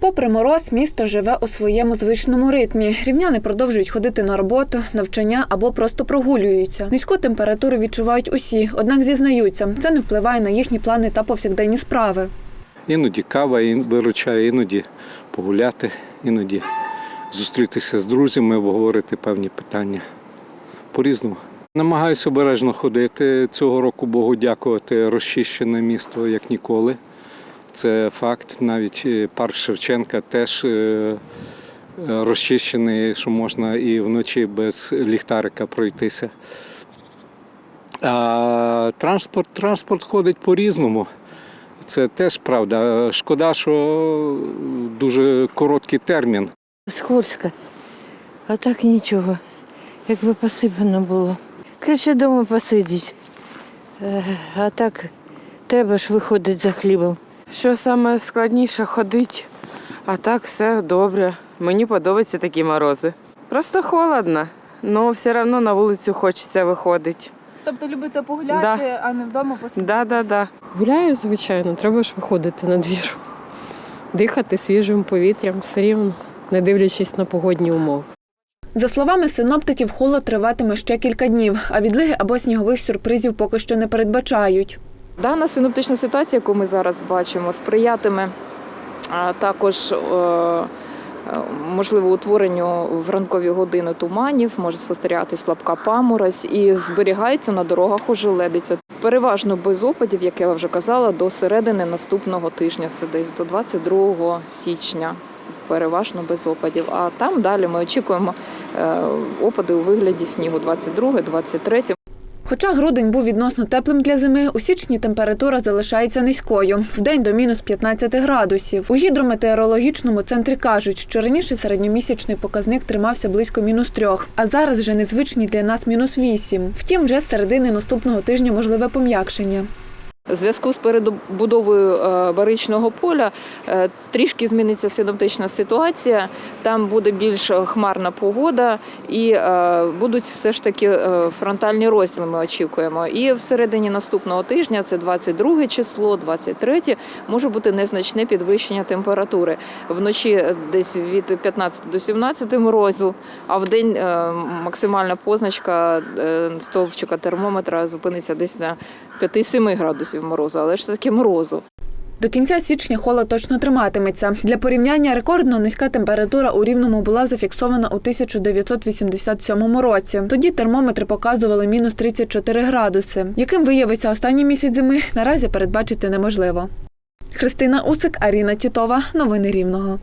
Попри мороз, місто живе у своєму звичному ритмі. Рівняни продовжують ходити на роботу, навчання або просто прогулюються. Низьку температуру відчувають усі, однак зізнаються, це не впливає на їхні плани та повсякденні справи. Іноді кава виручає, іноді погуляти, іноді зустрітися з друзями, обговорити певні питання. По-різному. Намагаюся обережно ходити. Цього року Богу дякувати, розчищене місто як ніколи. Це факт. Навіть е, парк Шевченка теж е, розчищений, що можна і вночі без ліхтарика пройтися. А транспорт, транспорт ходить по-різному. Це теж правда. Шкода, що дуже короткий термін. Скользко. А так нічого. Якби посипано було. Краще вдома посидіть. Е, А так треба ж виходити за хлібом. Що саме складніше ходить, а так все добре. Мені подобаються такі морози. Просто холодно, але все одно на вулицю хочеться виходити. Тобто любите погуляти, Да. а не вдома посидіти? Да, да, да. Гуляю, звичайно, треба ж виходити на двір. Дихати свіжим повітрям все рівно, не дивлячись на погодні умови. За словами синоптиків, холод триватиме ще кілька днів, а відлиги або снігових сюрпризів поки що не передбачають. Дана синоптична ситуація, яку ми зараз бачимо, сприятиме також е, е, можливо утворенню в ранкові години туманів, може спостерігатися слабка паморозь і зберігається на дорогах ожеледиця. Переважно без опадів, як я вже казала, до середини наступного тижня, це десь до 22 січня. Переважно без опадів. А там далі ми очікуємо е, опади у вигляді снігу 22, 23. Хоча грудень був відносно теплим для зими, у січні температура залишається низькою – вдень до мінус 15 градусів. У гідрометеорологічному центрі кажуть, що раніше середньомісячний показник тримався близько мінус трьох, а зараз вже незвичні для нас мінус вісім. Втім, вже з середини наступного тижня можливе пом'якшення. В зв'язку з перебудовою е, баричного поля е, трішки зміниться синоптична ситуація. Там буде більш хмарна погода і е, будуть все ж таки фронтальні розділи. Ми очікуємо. І в середині наступного тижня, це 22 число, 23, може бути незначне підвищення температури. Вночі десь від 15 до 17 морозу, а в день максимальна позначка стовпчика термометра зупиниться десь на 5-7 градусів морозу, але ж таки морозу. До кінця січня холод точно триматиметься. Для порівняння рекордно низька температура у Рівному була зафіксована у 1987 році. Тоді термометри показували мінус 34 градуси. Яким виявиться останній місяць зими, наразі передбачити неможливо. Христина Усик, Аріна Тітова. Новини Рівного.